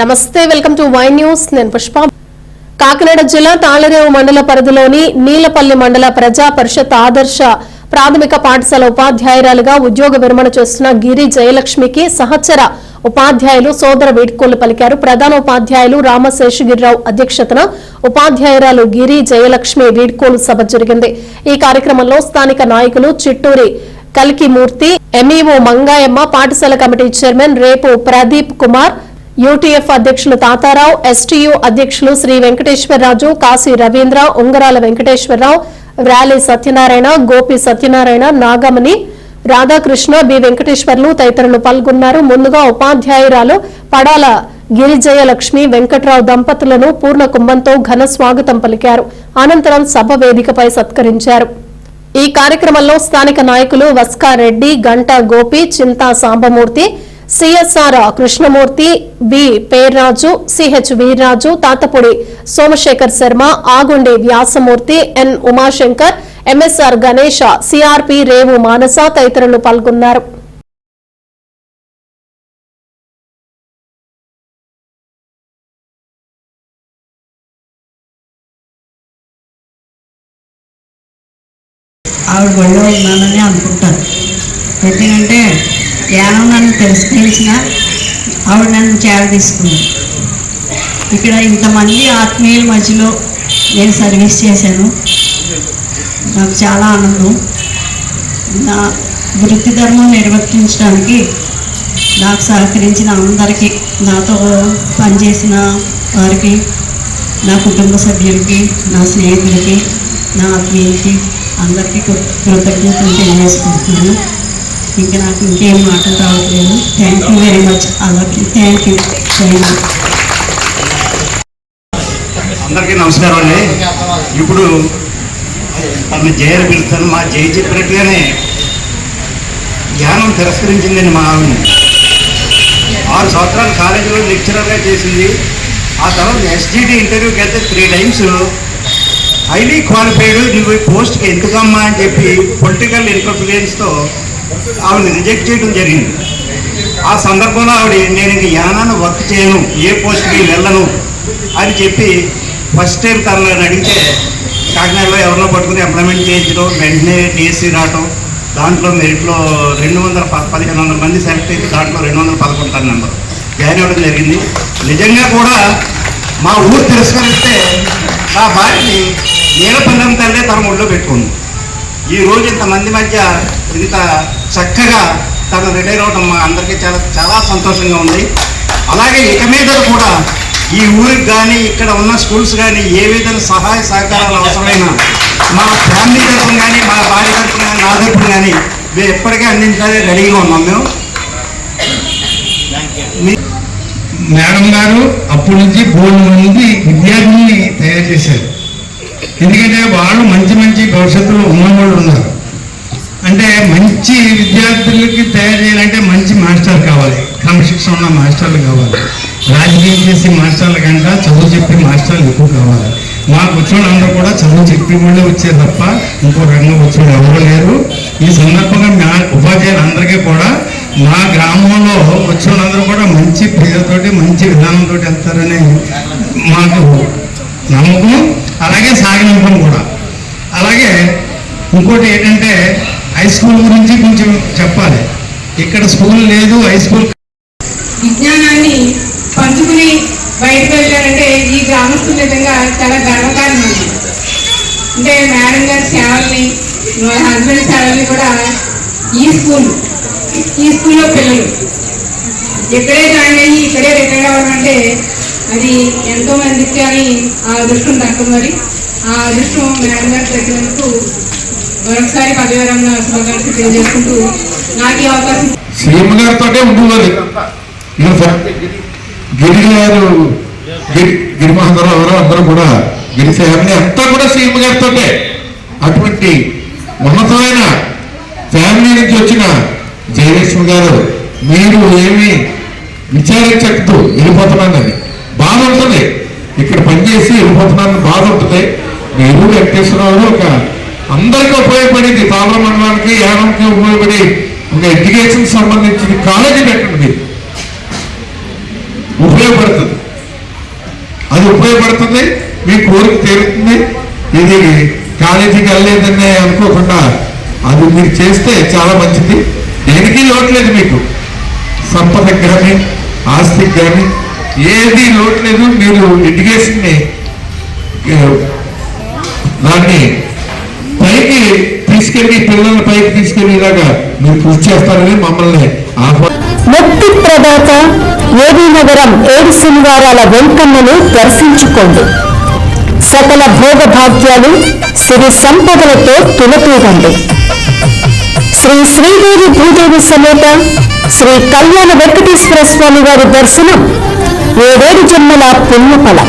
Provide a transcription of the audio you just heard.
నమస్తే welcome to Y news. నేను పుష్ప. కాకినాడ జిల్లా తాళరేవు మండల పరిధిలోని నీలపల్లి మండల ప్రజా పరిషత్ ఆదర్శ ప్రాథమిక పాఠశాల ఉపాధ్యాయురాలుగా ఉద్యోగ విరమణ చేస్తున్న గిరి జయలక్ష్మికి సహచర ఉపాధ్యాయులు సోదర వీడ్కోలు పలికారు. ప్రధాన ఉపాధ్యాయులు రామశేషగిరిరావు అధ్యక్షతన ఉపాధ్యాయురాలు గిరి జయలక్ష్మి వీడ్కోలు సభ జరిగింది. ఈ కార్యక్రమంలో స్థానిక నాయకులు చిట్టూరి కల్కిమూర్తి ఎంఈఓ మంగాయమ్మ పాఠశాల కమిటీ చైర్మన్ రేపు ప్రదీప్ కుమార్ యూటీఎఫ్ అధ్యక్షులు తాతారావు ఎస్టీయూ అధ్యక్షులు శ్రీ వెంకటేశ్వరరాజు కాశీ రవీంద్ర ఉంగరాల వెంకటేశ్వరరావు వ్రాలి సత్యనారాయణ గోపి సత్యనారాయణ నాగమణి రాధాకృష్ణ బి వెంకటేశ్వర్లు తదితరులు పాల్గొన్నారు. ముందుగా ఉపాధ్యాయురాలు పడాల గిరిజయ లక్ష్మి వెంకట్రావు దంపతులను పూర్ణ కుంభంతో ఘన స్వాగతం పలికారు. అనంతరం సభ వేదికపై సత్కరించారు. ఈ కార్యక్రమంలో స్థానిక నాయకులు Vaskareddy Ganta Gopi Chinta Sambamurthy CSR Krishnamurthy B Perraju CH Veerraju Tatapudi Somasekhar Sharma Agundi Vyasamurthy N Umashankar MSR Ganesha CRP Revu Manasa తదితరులు పాల్గొన్నారు. ఆవిడ ఒళ్ళో ఉన్నానని అనుకుంటారు. ఎందుకంటే ధ్యానం నన్ను తిరస్కరించిన ఆవిడ నన్ను చేర తీసుకున్నాను ఇక్కడ ఇంతమంది ఆత్మీయుల మధ్యలో నేను సర్వీస్ చేశాను. నాకు చాలా ఆనందం. నా వృత్తి ధర్మం నిర్వర్తించడానికి నాకు సహకరించిన అందరికీ నాతో పనిచేసిన వారికి నా కుటుంబ సభ్యులకి నా స్నేహితులకి నా ఆత్మీయులకి అందరికీ కృతజ్ఞతలు తెలియజేసుకుంటున్నాను. ఇంకా నాకు ఇంకేం మాటలు రావట్లేదు. Thank you very much. అలాగే థ్యాంక్ యూ వెరీ మచ్ అందరికీ నమస్కారం అండి. ఇప్పుడు తను జయని పిలుస్తాను. మా జయ చెప్పినట్లుగానే ధ్యానం తిరస్కరించిందండి మా ఆవిడ. ఆరు సంవత్సరాలు కాలేజీలో లెక్చరర్గా చేసింది. ఆ తర్వాత ఎస్జిటి ఇంటర్వ్యూకి వెళ్తే త్రీ టైమ్స్ హైలీ క్వాలిఫైడ్ నువ్వు ఈ పోస్ట్కి ఎందుకమ్మా అని చెప్పి పొలిటికల్ ఇన్ఫ్లుయెన్స్తో ఆవిడని రిజెక్ట్ చేయడం జరిగింది. ఆ సందర్భంలో ఆవిడ నేను ఇంక యానాన్ని వర్క్ చేయను ఏ పోస్ట్కి వెళ్ళను అని చెప్పి ఫస్ట్ టైం తనని అడిగితే కాకినాడలో ఎవరినో పట్టుకుని ఎంప్లాయ్మెంట్ చేయించడం వెంటనే టీఎస్సీ రావటం దాంట్లో మెరిట్లో రెండు వందల ప- పదిహేను వందల మంది సెలెక్ట్ అయితే దాంట్లో రెండు వందల పదకొండు టన్ నెంబర్ జాయిన్ అవ్వడం జరిగింది. నిజంగా కూడా మా ఊరు తిరస్కరిస్తే నా భార్యని నీలపల్లం తల్లే తన ఒళ్ళో పెట్టుకుంది. ఈ రోజు ఇంతమంది మధ్య ఇంత చక్కగా తను రిటైర్ అవడం మా అందరికీ చాలా చాలా సంతోషంగా ఉంది. అలాగే ఇక మీద కూడా ఈ ఊరికి కానీ ఇక్కడ ఉన్న స్కూల్స్ కానీ ఏ విధంగా సహాయ సహకారాలు అవసరమైన మా ఫ్యామిలీ తరఫున కానీ మా భార్య తరఫున కానీ నా తరఫున కానీ మేము ఎప్పటికీ అందించాలి రెడీగా ఉన్నాం మేము. మేడం గారు అప్పటి నుంచి బోర్డు నుండి విద్యార్థిని తయారు చేశారు. ఎందుకంటే వాళ్ళు మంచి మంచి భవిష్యత్తులో ఉన్నవాళ్ళు ఉన్నారు. అంటే మంచి విద్యార్థులకి తయారు చేయాలంటే మంచి మాస్టర్ కావాలి. క్రమశిక్షణ ఉన్న మాస్టర్లు కావాలి. రాజకీయం చేసే మాస్టర్ల కంటే చదువు చెప్పే మాస్టర్లు ఎక్కువ కావాలి. మాకు వచ్చిన కూడా చదువు చెప్పి వాళ్ళే వచ్చే తప్ప ఇంకో రంగం వచ్చిన ఎవరు లేరు. ఈ సందర్భంగా మా ఉపాధ్యాయులు అందరికీ కూడా మా గ్రామంలో వచ్చిన వాళ్ళందరూ కూడా మంచి పేరుతోటి మంచి విధానంతో వెళ్తారని మాకు నమ్మకం. అలాగే సాగనింపం కూడా. అలాగే ఇంకోటి ఏంటంటే హై స్కూల్ గురించి కొంచెం చెప్పాలి. ఇక్కడ స్కూల్ లేదు హై స్కూల్ విజ్ఞానాన్ని పంచుకుని బయటకు వెళ్ళారంటే ఈ గ్రామస్తుల నిజంగా చాలా గర్వకారణం అంటే మేడం గారి సేవల్ని హస్బెండ్ సేవల్ని కూడా ఈ స్కూల్ ఈ స్కూల్లో పిల్లలు. ఇక్కడే జాయిన్ అయ్యి ఇక్కడే రిటైర్ అవ్వడం అంటే అది ఎంతో మందికి కానీ ఆ అదృష్టం దక్కదు మరి. ఆ అదృష్టం మేడం గారు తగ్గినందుకు మరొకసారి పదవిరమణ శుభాకాంక్షలు తెలియజేసుకుంటూ నాకు ఈ అవకాశం సీఎం గారితో ఉండేవారు గిరి గారు గిరి గిరి మహందరావు ఎవరో అందరూ కూడా గిరి ఫ్యామిలీ అంతా కూడా సీఎం గారితో అటువంటి ఉన్నతమైన ఫ్యామిలీ నుంచి వచ్చిన జయలక్ష్మి గారు మీరు ఏమి విచారించద్దు వెళ్ళిపోతున్నానని బాధ ఉంటుంది. ఇక్కడ పనిచేసి వెళ్ళిపోతున్నానని బాధ ఉంటుంది. మీరు వెంకటేశ్వరరావు ఒక అందరికీ ఉపయోగపడింది తాళ మండలానికి యానంకి ఉపయోగపడి ఒక ఎడ్యుకేషన్ సంబంధించింది కాలేజీ పెట్టండి. ఉపయోగపడుతుంది. అది ఉపయోగపడుతుంది మీ కోరిక తీరుతుంది. ఇది కాలేజీకి వెళ్ళలేదనే అనుకోకుండా అది మీరు చేస్తే చాలా మంచిది. దేనికి లోట్లేదు మీకు? సంపదకి కానీ ఆస్తికి కానీ ఏది లోట్లేదు మీరు ఎడ్యుకేషన్ని దాన్ని పైకి తీసుకెళ్ళి పిల్లల పైకి తీసుకెళ్ళేలాగా మీరు కృషి చేస్తారని మమ్మల్ని ముక్తి ప్రదాత ఏబీ నగరం ఏడు శనివారాల వెంకన్నను దర్శించుకోండి. సకల భోగ భాగ్యాలు సిరి సంపదలతో తులతూగండి. శ్రీ శ్రీదేవి భూదేవి సమేత శ్రీ కళ్యాణ వెంకటేశ్వర స్వామి వారి దర్శనం ఏడేడు జన్మల పుణ్యఫలం.